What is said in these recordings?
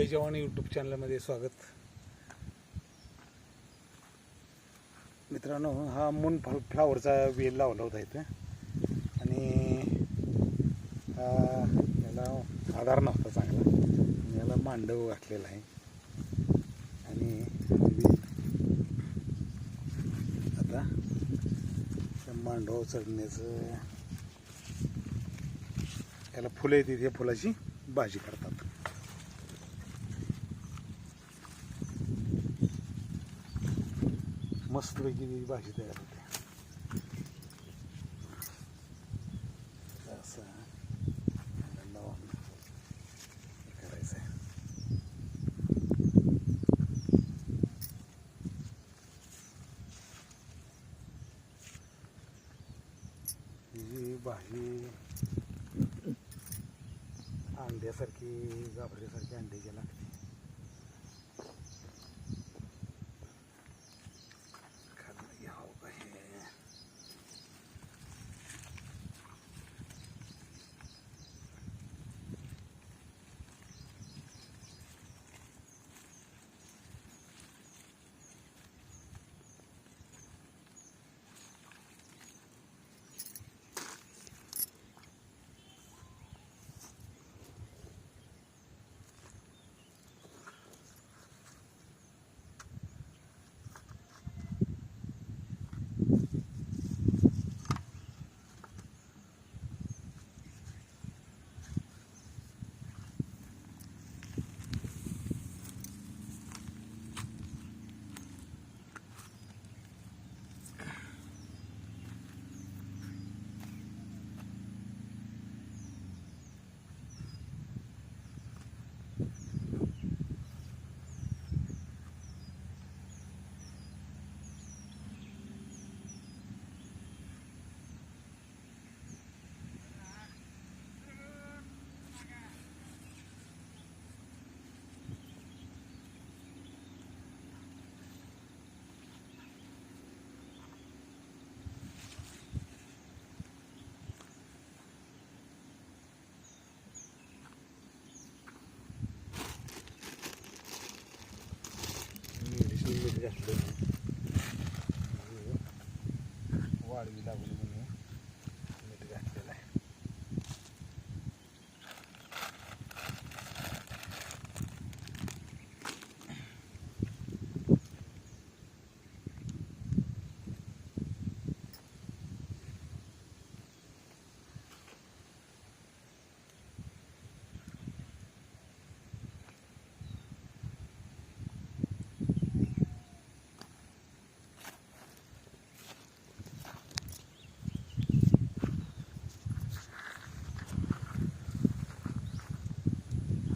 जय जवान यूट्यूब चॅनलमध्ये स्वागत. मित्रांनो हा मून फ्ल फ्लावरचा वेल लावला होता इथं. आणि याला आधार नव्हता चांगला. याला मांडव घातलेला आहे. आणि आता त्या मांडव चढण्याचं याला फुलं येते त्या फुलाची भाजी करतात. मस्तपैकी ती भाजी तयार होते हे करायचं आहे ही भाजी अंड्यासारखी घातलं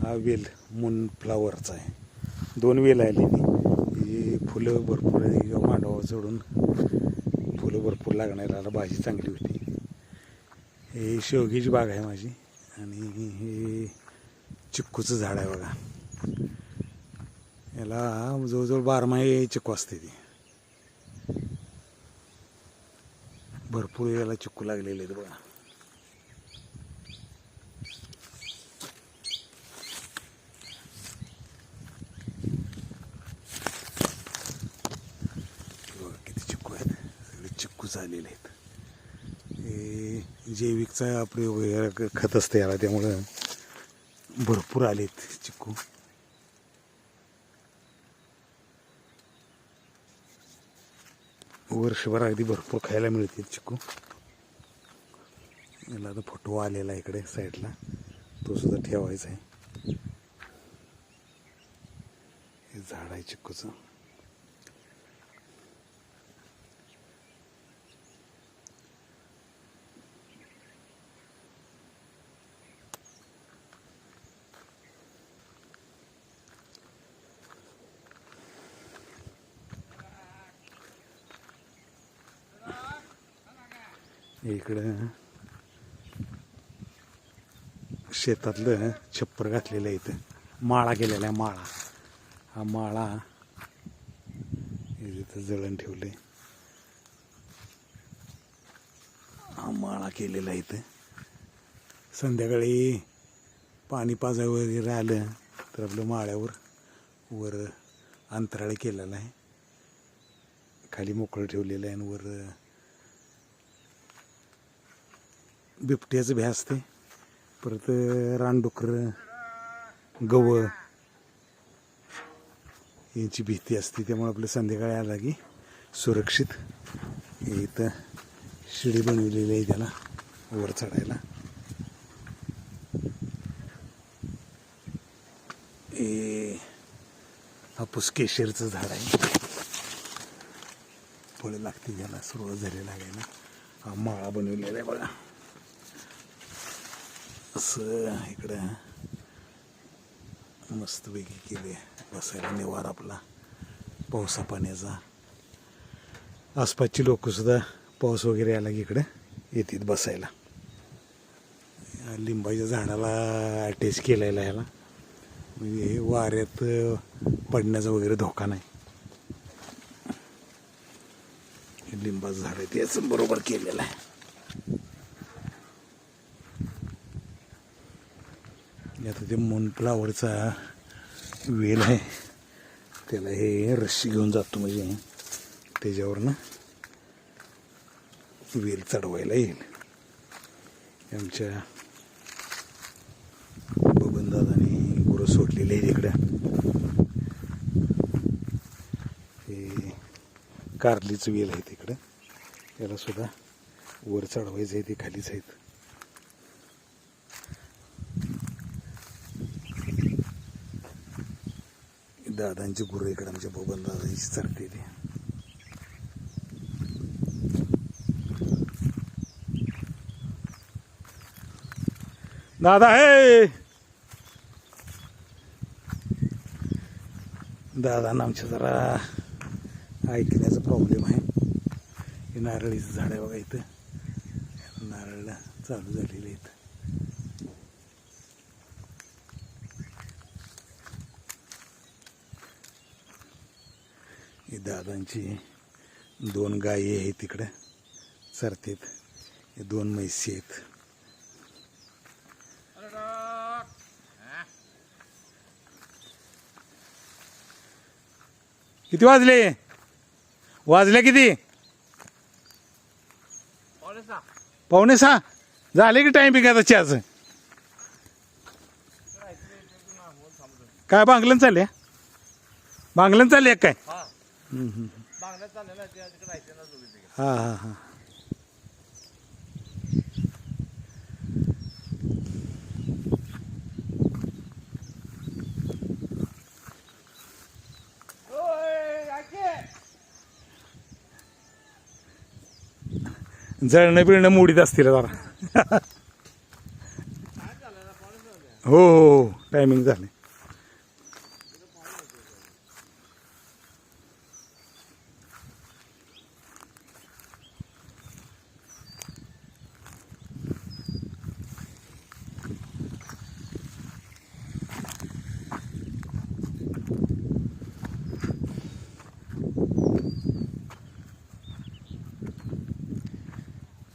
हा वेल मून फ्लावरचा आहे. दोन वेल आलेली. ही फुलं भरपूर आहे. किंवा मांडवावर चढून फुलं भरपूर लागणार. भाजी चांगली होती. हे शेवगीची बाग आहे माझी. आणि हे चिक्कूचं झाड आहे बघा. याला जवळजवळ बारमाही चिक्कू असते ती. भरपूर याला चिक्कू लागलेले आहेत बघा किती चिक्कू आहेत झालेले आहेत. हे जैविकचा प्रयोग वगैरे खत असतं याला त्यामुळं भरपूर आलेत चिक्कू. वर्षभर अगदी भरपूर खायला मिळते चिक्कू. याला आता फोटो आलेला इकडे साईडला. तो सुद्धा ठेवायचा आहे. हे झाड आहे चिक्कूचं. इकडं शेतातलं छप्पर घातलेलं आहे इथं. माळा केलेला आहे माळा. हा माळा इथं जळण ठेवले हा माळा केलेला आहे इथं. संध्याकाळी पाणी पाजा वगैरे आलं तर आपलं माळ्यावर वर अंतराळ केलेलं आहे. खाली मोकळं ठेवलेलं आहे आणि वर बिबट्याचं भ्या असते परत रानडुकर गव यांची भीती असते. त्यामुळे आपलं संध्याकाळी आला की सुरक्षित इथं शिडी बनवलेली आहे त्याला वर चढायला. हे हापूस केशरचं झाड आहे. फळं लागते त्याला सुरुवात झाली लागायला. हा माळा बनवलेला आहे बघा. असं इकडं मस्तपैकी केले. बसायला निवार आपला. पावसा पाण्याचा. आसपासची लोकंसुद्धा पाऊस वगैरे आला की इकडं येतात बसायला. लिंबाच्या झाडाला अटॅच केलेला ह्याला. म्हणजे हे वाऱ्यात पडण्याचा वगैरे धोका नाही. हे लिंबाचं झाड आहे त्याच बरोबर केलेलं आहे. आता ते मूनफ्लावरचा वेल आहे. त्याला हे रस्सी घेऊन जातो म्हणजे त्याच्यावरनं वेल चढवायला येईल. आमच्या बबनदादाने गुरं सोडलेले आहे तिकडं हे कारलीचं वेल आहे तिकडं. त्याला सुद्धा वर चढवायचं आहे ते खालीच आहेत. दादांची गुरं इकडे आमच्या बबन दादांची चढते ते. दादा हे! दादांना आमच्या जरा ऐकण्याचा प्रॉब्लेम आहे. हे नारळीचं झाड आहे बघा इथं. नारळ चालू झालेलं इथं ही दादांची दोन गायी आहेत तिकडे चरतेत हे दोन म्हैसी आहेत. किती वाजले? वाजले किती? पावणे सहा. झाले की टाइम आता चहाचं? काय बांगलन चालले बांगलन चालले काय? हां हां. हां जळणं बिळणं मोडीत असतील जरा. हो हो, हो. टायमिंग झाले.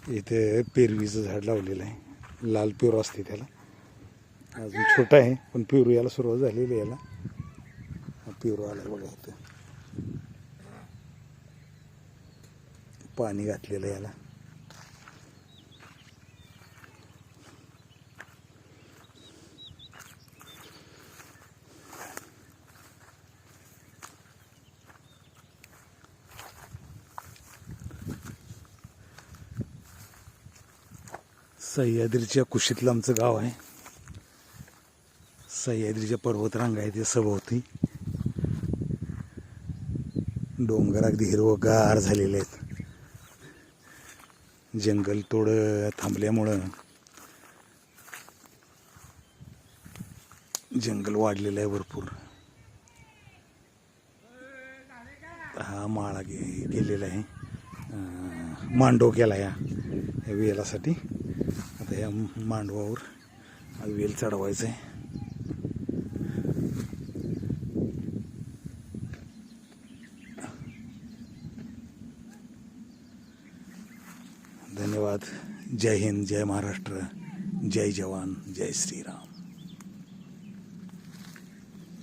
इथे पेरवीचं झाड लावलेलं आहे. लाल पेरू असते त्याला. अजून छोटा आहे पण पेरू याला सुरुवात झालेली आहे याला. पेरू आला बघा इथं. पाणी घातलेलं याला. सह्याद्रीच्या कुशीतलं आमचं गाव आहे. सह्याद्रीच्या पर्वतरांगा आहे ते सभोवती डोंगर अगदी हिरवगार झालेले आहेत. जंगल थोडं थांबल्यामुळं जंगल वाढलेलं आहे भरपूर. हा माळा गे केलेला आहे. अं, मांडव केला या वेलासाठी. ह्या मांडवावर. हा वेल चढवायचं आहे. धन्यवाद. जय हिंद जय महाराष्ट्र. जय जवान जय श्रीराम.